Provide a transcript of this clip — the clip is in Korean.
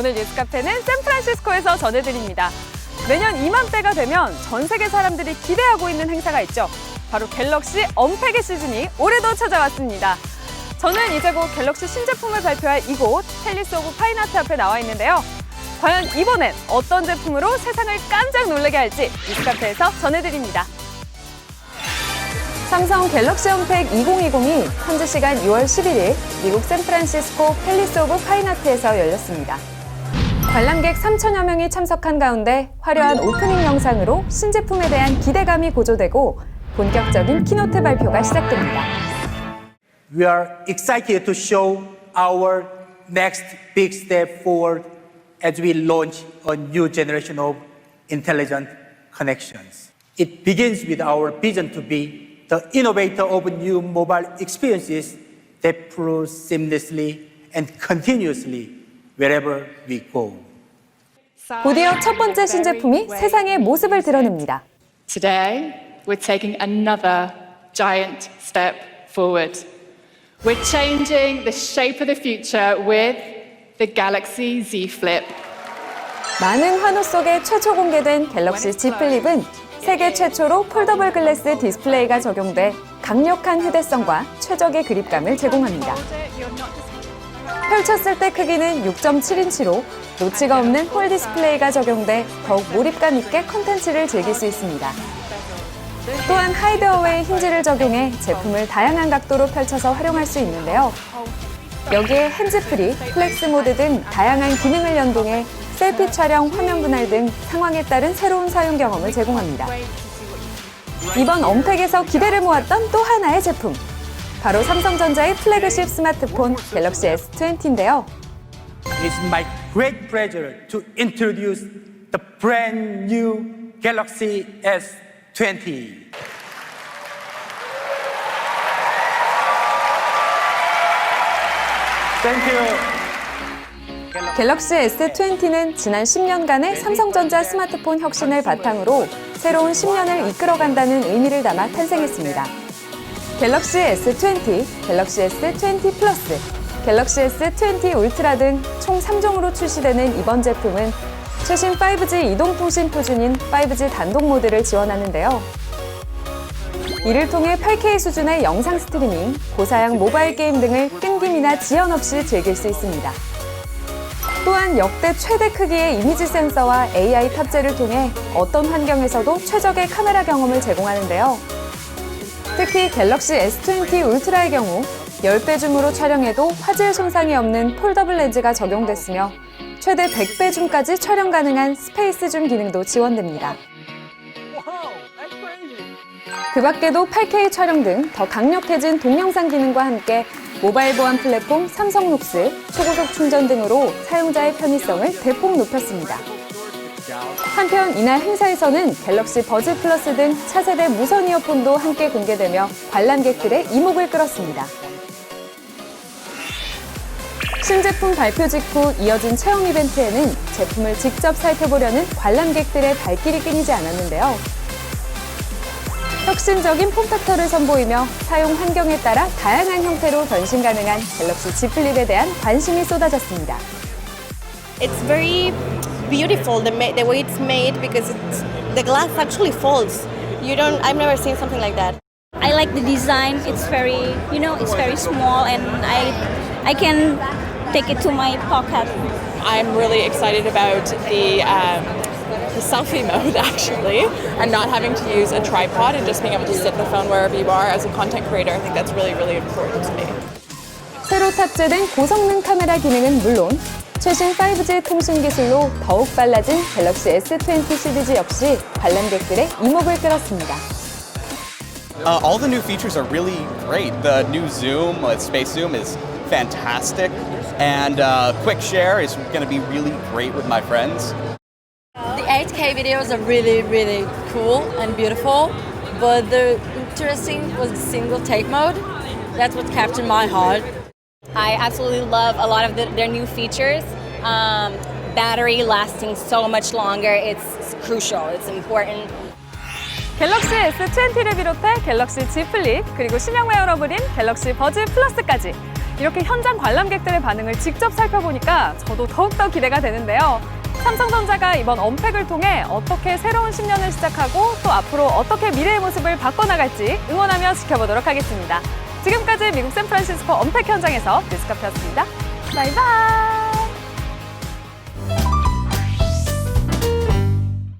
오늘 뉴스카페는 샌프란시스코에서 전해드립니다. 매년 이맘때가 되면 전 세계 사람들이 기대하고 있는 행사가 있죠. 바로 갤럭시 언팩의 시즌이 올해도 찾아왔습니다. 저는 이제 곧 갤럭시 신제품을 발표할 이곳 팰리스 오브 파인아트 앞에 나와 있는데요. 과연 이번엔 어떤 제품으로 세상을 깜짝 놀라게 할지 뉴스카페에서 전해드립니다. 삼성 갤럭시 언팩 2020이 현지 시간 6월 11일 미국 샌프란시스코 팰리스 오브 파인아트에서 열렸습니다. 관람객 3천여 명이 참석한 가운데 화려한 오프닝 영상으로 신제품에 대한 기대감이 고조되고 본격적인 키노트 발표가 시작됩니다. We are excited to show our next big step forward as we launch a new generation of intelligent connections. It begins with our vision to be the innovator of new mobile experiences that flow seamlessly and continuously wherever we go. 곧이어 첫 번째 신제품이 세상의 모습을 드러냅니다. Today, we're taking another giant step forward. We're changing the shape of the future with the Galaxy Z Flip. 많은 환호 속에 최초 공개된 갤럭시 Z 플립은 세계 최초로 폴더블 글래스 디스플레이가 적용돼 강력한 휴대성과 최적의 그립감을 제공합니다. 펼쳤을 때 크기는 6.7인치로 노치가 없는 홀 디스플레이가 적용돼 더욱 몰입감 있게 컨텐츠를 즐길 수 있습니다. 또한 하이드어웨이 힌지를 적용해 제품을 다양한 각도로 펼쳐서 활용할 수 있는데요. 여기에 핸즈프리, 플렉스 모드 등 다양한 기능을 연동해 셀피 촬영, 화면 분할 등 상황에 따른 새로운 사용 경험을 제공합니다. 이번 언팩에서 기대를 모았던 또 하나의 제품. 바로 삼성전자의 플래그십 스마트폰 갤럭시 S20인데요. It's my great pleasure to introduce the brand new Galaxy S20. Thank you. 갤럭시 S20는 지난 10년간의 삼성전자 스마트폰 혁신을 바탕으로 새로운 10년을 이끌어간다는 의미를 담아 탄생했습니다. 갤럭시 S20, 갤럭시 S20 플러스, 갤럭시 S20 울트라 등 총 3종으로 출시되는 이번 제품은 최신 5G 이동통신 표준인 5G 단독 모드를 지원하는데요. 이를 통해 8K 수준의 영상 스트리밍, 고사양 모바일 게임 등을 끊김이나 지연 없이 즐길 수 있습니다. 또한 역대 최대 크기의 이미지 센서와 AI 탑재를 통해 어떤 환경에서도 최적의 카메라 경험을 제공하는데요. 특히 갤럭시 S20 울트라의 경우 10배 줌으로 촬영해도 화질 손상이 없는 폴더블 렌즈가 적용됐으며 최대 100배 줌까지 촬영 가능한 스페이스 줌 기능도 지원됩니다. 그 밖에도 8K 촬영 등 더 강력해진 동영상 기능과 함께 모바일 보안 플랫폼 삼성 녹스, 초고속 충전 등으로 사용자의 편의성을 대폭 높였습니다. 한편 이날 행사에서는 갤럭시 버즈 플러스 등 차세대 무선 이어폰도 함께 공개되며 관람객들의 이목을 끌었습니다. 신제품 발표 직후 이어진 체험 이벤트에는 제품을 직접 살펴보려는 관람객들의 발길이 끊이지 않았는데요. 혁신적인 폼팩터를 선보이며 사용 환경에 따라 다양한 형태로 변신 가능한 갤럭시 Z 플립에 대한 관심이 쏟아졌습니다. It's very beautiful the, ma- the way it's made because it's, the glass actually folds. You don't. I've never seen something like that. I like the design. It's very, you know, it's very small, and I, I can take it to my pocket. I'm really excited about the um, the selfie mode actually, and not having to use a tripod and just being able to sit the phone wherever you are as a content creator. I think that's really really important to me. 새로 탑재된 고성능 카메라 기능은 물론 최신 5G 통신 기술로 더욱 빨라진 갤럭시 S20 시리즈 역시 관람객들의 이목을 끌었습니다. Uh, all the new features are really great. The new zoom, uh, space zoom, is fantastic, and uh, quick share is going to be really great with my friends. The 8K videos are really really cool and beautiful, but the interesting was the single take mode. That's what captured my heart. I absolutely love a lot of the, their new features. Um, battery lasting so much longer. It's crucial. It's important. 갤럭시 S20를 비롯해 갤럭시 Z 플립 그리고 신형 웨어러블인 갤럭시 버즈 플러스까지 이렇게 현장 관람객들의 반응을 직접 살펴보니까 저도 더욱더 기대가 되는데요. 삼성전자가 이번 언팩을 통해 어떻게 새로운 10년을 시작하고 또 앞으로 어떻게 미래의 모습을 바꿔나갈지 응원하며 지켜보도록 하겠습니다. 지금까지 미국 샌프란시스코 언팩 현장에서 뉴스카페였습니다. 바이바이!